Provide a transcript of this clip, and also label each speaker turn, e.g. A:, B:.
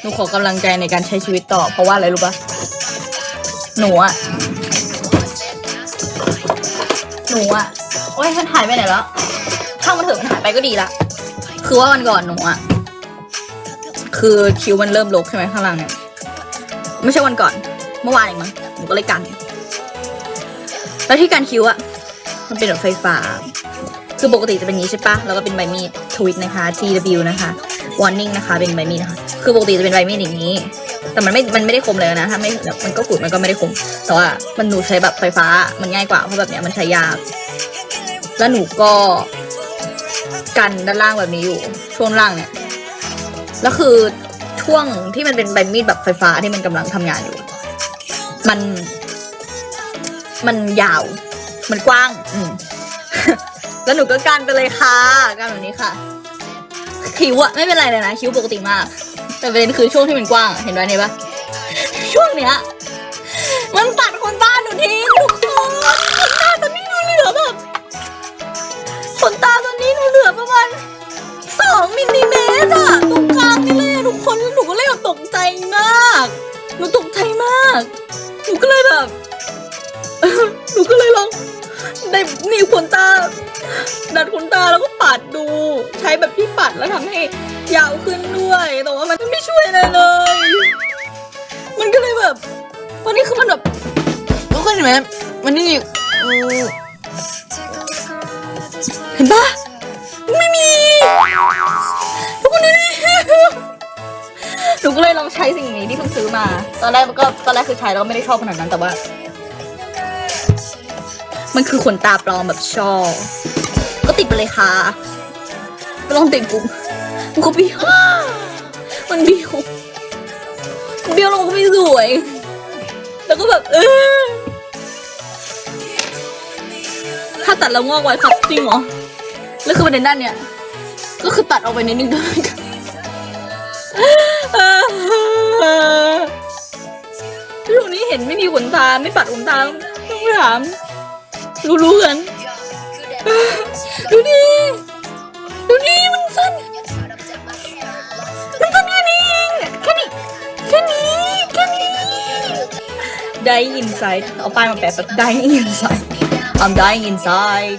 A: หนูขอกำลังใจในการใช้ชีวิตต่อ เพราะว่าอะไรรู้ปะหนูอะหนูอะโอ้ยมันหายไปไหนแล้วช่ามันเถอะมันหายไปก็ดีละคือว่าวันก่อนหนูอะคือคิวมันเริ่มลกใช่ไหมข้างล่างเนี่ยไม่ใช่วันก่อน เมื่อวานเองมั้งหนูก็เลยกัน แล้วที่การคิวอะมันเป็นแบบไฟฟ้า คือปกติจะเป็นงนี้ใช่ปะแล้วก็เป็นใบมีดทวิตนะคะ TW นะคะ warning นะคะ เป็นใบมีดนะคะ คือปกติจะเป็นใบมีดอย่างนี้ แต่มันไม่ มันไม่ได้คมเลยนะ ถ้าไม่แบบมันก็ขุดมันก็ไม่ได้คม แต่ว่ามันหนูใช้แบบไฟฟ้า มันง่ายกว่า เพราะแบบเนี้ยมันใช้ยาก แล้วหนูก็กันด้านล่างแบบนี้อยู่ ช่วงล่างเนี่ย แล้วคือช่วงที่มันเป็นใบมีดแบบไฟฟ้าที่มันกำลังทำงานอยู่ มัน มันยาว มันกว้าง อืมแล้วหนูก็กันไปเลยค่ะกันแบบนี้ค่ะ คิ้วอะไม่เป็นไรเลยนะคิ้วปกติมาก แต่ประเด็นคือช่วงที่มันกว้างเห็นไหมเนี่ยปะช่วงเนี้ยมันตัดคนตานหนูทิ้งทุกคนขนตาตอนนี้หนูเหลือแบบขนตาตอนนี้หนูเหลือประมาณสองมิลลิเมตรอะตรงกลางนี่เลยอะทุกคนหนูก็เลยแบบตกใจมากหนูตกใจมากหนูก็เลยแบบหนูก็เลยลอง ได้มีขนตาดัดขนตาแล้วก็ปัดดู ใช้แบบที่ปัดแล้วทำให้ยาวขึ้นด้วยแต่ว่ามันไม่ช่วยอะไรเลย มันก็เลยแบบวันนี้คือมันแบบทุกคนเห็นไหมมันนี่เห็นปะไม่มีทุกคนดูดิหนูก็เลยลองใช้สิ่งนี้ที่เพิ่งซื้อมา ตอนแรกมันก็ตอนแรกคือใช้แล้วก็ไม่ได้ชอบขนาดนั้นแต่ว่า มันคือขนตาปลอมแบบชอ ก็ติดไปเลยค่ะไปลองติดปุ๊บมันก็เบี้ยวมันเบี้ยวเบี้ยวแล้วมันก็ไม่สวย แล้วก็แบบเออถ้าตัดแล้วงอกไว้ครับจริงเหรอ แล้วคือประเด็นด้านเนี้ย ก็คือตัดออกไปนิดนึงด้วยกันช่วงนี้เห็นไม่มีขนตาไม่ปัดขนตาต้องถาม รู้ๆกัน ดูดิ ดูดิ มันสั้น มันสั้นแค่นี้เองแค่นี้ แค่นี้ แค่นี้ dying inside เอาป้ายมาแปะแบบ dying inside I'm dying inside